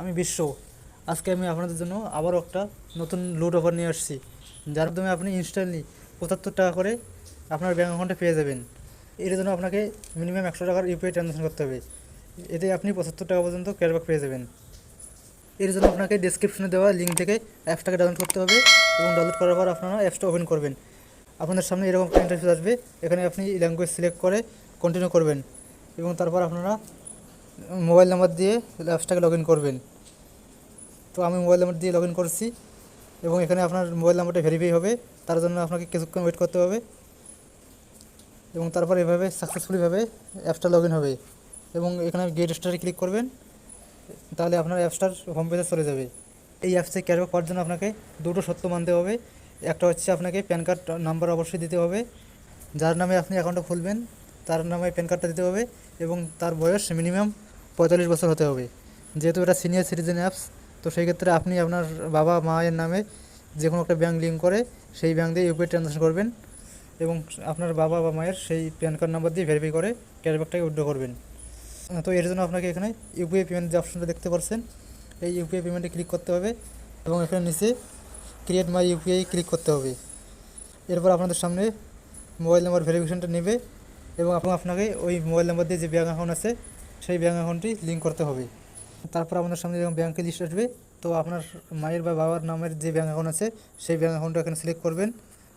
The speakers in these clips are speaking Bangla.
আমি বিশ্ব। আজকে আমি আপনাদের জন্য আবারও একটা নতুন লুট অফার নিয়ে আসছি। যার মাধ্যমে আপনি ইনস্ট্যান্টলি পঁচাত্তর টাকা করে আপনার ব্যাঙ্ক অ্যাকাউন্টে পেয়ে যাবেন। এর জন্য আপনাকে মিনিমাম একশো টাকার ইউপিআই ট্রানজাকশন করতে হবে। এতে আপনি পঁচাত্তর টাকা পর্যন্ত ক্যাশব্যাক পেয়ে যাবেন। এর জন্য আপনাকে ডিসক্রিপশনে দেওয়া লিঙ্ক থেকে অ্যাপসটাকে ডাউনলোড করতে হবে এবং ডাউনলোড করার পর আপনারা অ্যাপসটা ওপেন করবেন। আপনাদের সামনে এরকম একটা ইন্টারফেস আসবে। এখানে আপনি ল্যাঙ্গুয়েজ সিলেক্ট করে কন্টিনিউ করবেন এবং তারপর আপনারা মোবাইল নাম্বার দিয়ে অ্যাপসটাকে লগ ইন করবেন। তো আমি মোবাইল নাম্বার দিয়ে লগ ইন করছি এবং এখানে আপনার মোবাইল নাম্বারটা ভেরিফাই হবে। তার জন্য আপনাকে কিছুক্ষণ ওয়েট করতে হবে এবং তারপর এভাবে সাকসেসফুলিভাবে অ্যাপসটা লগ ইন হবে এবং এখানে গেট স্টারে ক্লিক করবেন। তাহলে আপনার অ্যাপসটার হোম পেজে চলে যাবে। এই অ্যাপসে ক্যাশব্যাক পাওয়ার জন্য আপনাকে দুটো সত্য মানতে হবে। একটা হচ্ছে আপনাকে প্যান কার্ড নাম্বার অবশ্যই দিতে হবে। যার নামে আপনি অ্যাকাউন্টটা খুলবেন, তার নামে প্যান কার্ডটা দিতে হবে এবং তার বয়স মিনিমাম পঁয়তাল্লিশ বছর হতে হবে। যেহেতু এটা সিনিয়র সিটিজেন অ্যাপস তো সেই ক্ষেত্রে আপনি আপনার বাবা মায়ের নামে যে কোনো একটা ব্যাঙ্ক লিঙ্ক করে সেই ব্যাঙ্ক দিয়ে ইউপিআই ট্রানজাকশন করবেন এবং আপনার বাবা বা মায়ের সেই প্যান কার্ড নাম্বার দিয়ে ভেরিফাই করে ক্যাশব্যাকটাকে উইথড্র করবেন। তো এর জন্য আপনাকে এখানে ইউপিআই পেমেন্ট যে অপশনটা দেখতে পাচ্ছেন, এই ইউপিআই পেমেন্টে ক্লিক করতে হবে এবং এখানে নিচে ক্রিয়েট মাই ইউপিআই ক্লিক করতে হবে। এরপর আপনাদের সামনে মোবাইল নাম্বার ভেরিফিকেশনটা নেবে এবং আপনি আপনাকে ওই মোবাইল নাম্বার দিয়ে যে ব্যাঙ্ক অ্যাকাউন্ট আছে সেই ব্যাঙ্ক অ্যাকাউন্টটি লিঙ্ক করতে হবে। তারপর আপনার সামনে যখন ব্যাঙ্কের লিস্ট আসবে, তো আপনার মায়ের বা বাবার নামের যে ব্যাঙ্ক অ্যাকাউন্ট আছে, সেই ব্যাঙ্ক অ্যাকাউন্টটা এখানে সিলেক্ট করবেন।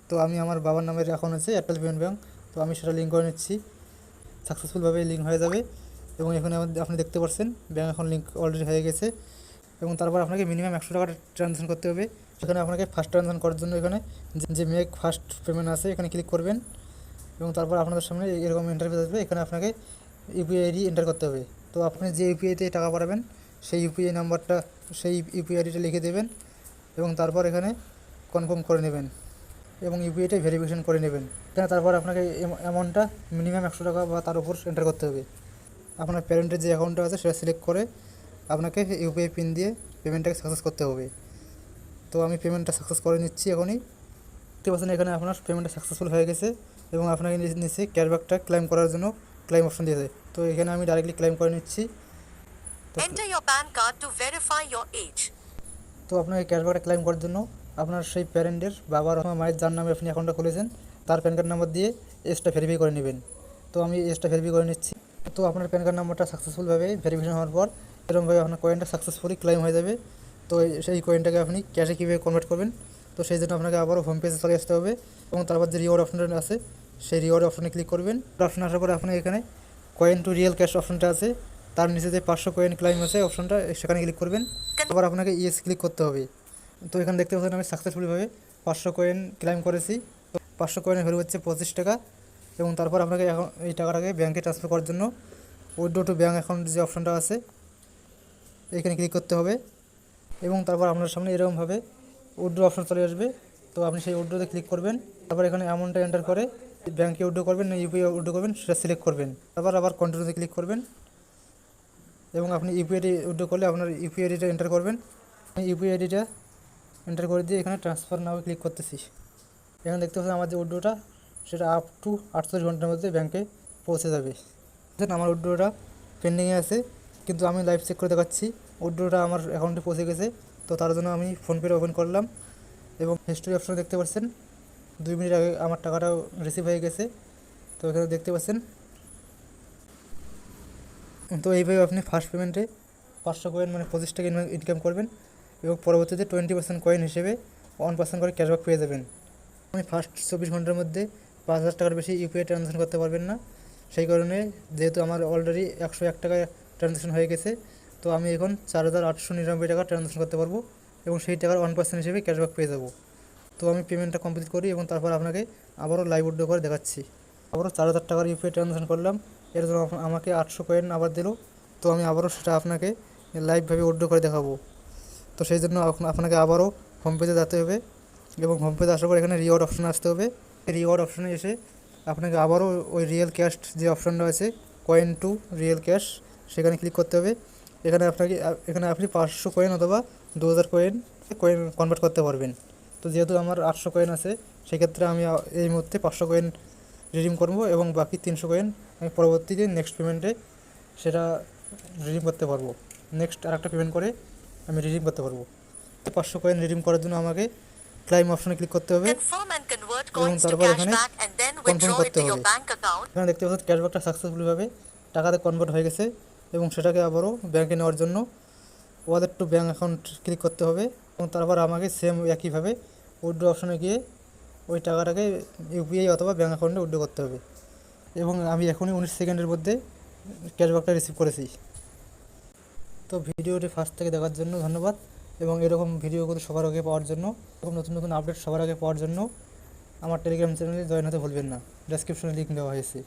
তো আমি আমার বাবার নামের অ্যাকাউন্ট আছে এয়ারটেল পেমেন্ট ব্যাঙ্ক তো আমি সেটা লিঙ্ক করে নিচ্ছি। সাকসেসফুলভাবে লিঙ্ক হয়ে যাবে এবং এখানে আপনি দেখতে পাচ্ছেন ব্যাঙ্ক অ্যাকাউন্ট লিঙ্ক অলরেডি হয়ে গেছে। এবং তারপর আপনাকে মিনিমাম একশো টাকার ট্রানজাকশন করতে হবে। সেখানে আপনাকে ফার্স্ট ট্রানজাকশন করার জন্য এখানে যে মেক ফার্স্ট পেমেন্ট আছে, এখানে ক্লিক করবেন। এবং তারপর আপনাদের সামনে এরকম ইন্টারভিউ আসবে। এখানে আপনাকে ইউপিআই আইডি এন্টার করতে হবে। তো আপনি যে ইউপিআইতে টাকা পাঠাবেন, সেই ইউপিআই নাম্বারটা, সেই ইউপিআই আইডিটা লিখে দেবেন এবং তারপর এখানে কনফার্ম করে নেবেন এবং ইউপিআইটা ভেরিফিকেশন করে নেবেন। এখানে তারপর আপনাকে অ্যামাউন্টটা মিনিমাম একশো টাকা বা তার উপর এন্টার করতে হবে। আপনার প্যারেন্টের যে অ্যাকাউন্টটা আছে, সেটা সিলেক্ট করে আপনাকে ইউপিআই পিন দিয়ে পেমেন্টটাকে সাকসেস করতে হবে। তো আমি পেমেন্টটা সাকসেস করে নিচ্ছি এখনই। দেখতে পাচ্ছেন এখানে আপনার পেমেন্টটা সাকসেসফুল হয়ে গেছে এবং আপনাকে নিচে ক্যাশব্যাকটা ক্লেম করার জন্য ক্লেম অপশন দিয়েছে তো এখানে আমি ডাইরেক্টলি ক্লেম করে নিচ্ছি। তো Enter your PAN card to verify your age. তো আপনাকে ক্যাশব্যাকটা ক্লেম করার জন্য আপনার সেই প্যারেন্টের বাবার অথবা মায়ের যার নামে আপনি অ্যাকাউন্টটা খুলেছেন তার প্যান কার্ড নাম্বার দিয়ে এজটা ভেরিফাই করে নেবেন। তো আমি এজটা ভেরিফাই করে নিচ্ছি। তো আপনার প্যান কার্ড নাম্বারটা সাকসেসফুলভাবে ভেরিফিকেশন হওয়ার পর এরকমভাবে আপনার কয়েনটা সাকসেসফুলি ক্লেম হয়ে যাবে। তো সেই কয়েনটাকে আপনি ক্যাশে কীভাবে কনভার্ট করবেন? তো সেই জন্য আপনাকে আবারও হোম পেজে চলে আসতে হবে এবং তারপর যে রিওয়ার্ড অপশনটা আছে সেই রিওয়ার্ড অপশনে ক্লিক করবেন। অপশন আসার পরে আপনি এখানে কয়েন টু রিয়েল ক্যাশ অপশনটা আছে। তার নিচে যে পাঁচশো কয়েন ক্লাইম আছে অপশনটা সেখানে ক্লিক করবেন। আবার আপনাকে ইয়েস ক্লিক করতে হবে। তো এখানে দেখতে পাচ্ছেন আমি সাকসেসফুলিভাবে পাঁচশো কয়েন ক্লাইম করেছি। তো পাঁচশো কয়েনের ভ্যালু হচ্ছে পঁচিশ টাকা। এবং তারপর আপনাকে এখন এই টাকাটাকে ব্যাঙ্কে ট্রান্সফার করার জন্য উইড্রো টু ব্যাঙ্ক অ্যাকাউন্ট যে অপশনটা আছে, এখানে ক্লিক করতে হবে। এবং তারপর আপনার সামনে এরকমভাবে উইড্রো অপশন চলে আসবে। তো আপনি সেই উইড্রোতে ক্লিক করবেন। তারপর এখানে অ্যামাউন্টটা এন্টার করে ব্যাংকে উইড্রো করবেন না ইউপিআই উইড্রো করবেন, সেটা সিলেক্ট করবেন। তারপর আবার কন্টিনিউতে ক্লিক করবেন। এবং আপনি ইউপিআইডি উইড্রো করলে আপনার ইউপিআই আইডিটা এন্টার করবেন। ইউপিআই আইডিটা এন্টার করে দিয়ে এখানে ট্রান্সফার নামে ক্লিক করতেছি। এখানে দেখতে পাচ্ছেন আমার যে উইড্রোটা সেটা আপ টু আটচল্লিশ ঘণ্টার মধ্যে ব্যাংকে পৌঁছে যাবে। আমার উইড্রোটা পেন্ডিংয়ে আছে, কিন্তু আমি লাইভ চেক করে দেখাচ্ছি। উইড্রোটা আমার অ্যাকাউন্টে পৌঁছে গেছে, তো তার জন্য আমি ফোনপেটা ওপেন করলাম। এবং হিস্টোরি অপশন দেখতে পাচ্ছেন দুই মিনিট আগে আমার টাকাটা রিসিভ হয়ে গেছে। তো এখানে দেখতে পাচ্ছেন। তো এইভাবে আপনি ফার্স্ট পেমেন্টে পাঁচশো কয়েন মানে পঁচিশ টাকা ইনকাম করবেন এবং পরবর্তীতে টোয়েন্টি পার্সেন্ট কয়েন হিসেবে ওয়ান পার্সেন্ট করে ক্যাশব্যাক পেয়ে যাবেন। আপনি ফার্স্ট চব্বিশ ঘণ্টার মধ্যে পাঁচ হাজার টাকার বেশি ইউপিআই ট্রানজাকশন করতে পারবেন না। সেই কারণে যেহেতু আমার অলরেডি একশো এক টাকা ট্রানজাকশন হয়ে গেছে, তো আমি এখন চার হাজার আটশো নিরানব্বই টাকা ট্রানজাকশন করতে পারব এবং সেই টাকার ওয়ান পার্সেন্ট হিসেবে ক্যাশব্যাক পেয়ে যাব। তো আমি পেমেন্টটা কমপ্লিট করি এবং তারপর আপনাকে আবারও লাইভ উড্ডো করে দেখাচ্ছি। আবারও চার হাজার টাকার ইউপিআই ট্রানজাকশন করলাম। এর জন্য আমাকে আটশো কয়েন আবার দিল। তো আমি আবারও সেটা আপনাকে লাইভভাবে উড্ডো করে দেখাবো। তো সেই জন্য আপনাকে আবারও হোম পেজে যেতে হবে এবং হোম পেজে আসার পর এখানে রিওয়ার্ড অপশানে আসতে হবে। রিওয়ার্ড অপশানে এসে আপনাকে আবারও ওই রিয়েল ক্যাশ যে অপশানটা আছে কয়েন টু রিয়েল ক্যাশ সেখানে ক্লিক করতে হবে। এখানে আপনাকে এখানে আপনি পাঁচশো কয়েন অথবা দু হাজার কয়েন কয়েন কনভার্ট করতে পারবেন। তো যেহেতু আমার আটশো কয়েন আছে সেক্ষেত্রে আমি এই মুহূর্তে পাঁচশো কয়েন রিডিম করব এবং বাকি তিনশো কয়েন আমি পরবর্তীতে নেক্সট পেমেন্টে সেটা রিডিম করতে পারব। নেক্সট আরেকটা পেমেন্ট করে আমি রিডিম করতে পারব। তো পাঁচশো কয়েন রিডিম করার জন্য আমাকে ক্লাইম অপশনে ক্লিক করতে হবে এবং তারপর এখানে it করতে হবে। এখানে দেখতে পাচ্ছেন ক্যাশব্যাকটা সাকসেসফুলিভাবে টাকাতে কনভার্ট হয়ে গেছে এবং সেটাকে আবারও ব্যাংকে নেওয়ার জন্য wallet to bank account click করতে হবে এবং তারপর আমাকে সেম একইভাবে উইড্রো অপশনে গিয়ে ওই টাকাটাকে ইউপিআই অথবা ব্যাঙ্ক অ্যাকাউন্টে উইড্রো করতে হবে। এবং আমি এখনই উনিশ সেকেন্ডের মধ্যে ক্যাশব্যাকটা রিসিভ করেছি। তো ভিডিওটি ফার্স্ট থেকে দেখার জন্য ধন্যবাদ এবং এরকম ভিডিওগুলো সবার আগে পাওয়ার জন্য, এরকম নতুন নতুন আপডেট সবার আগে পাওয়ার জন্য আমার টেলিগ্রাম চ্যানেলে জয়েন হতে ভুলবেন না। ডেসক্রিপশনে লিঙ্ক দেওয়া হয়েছে।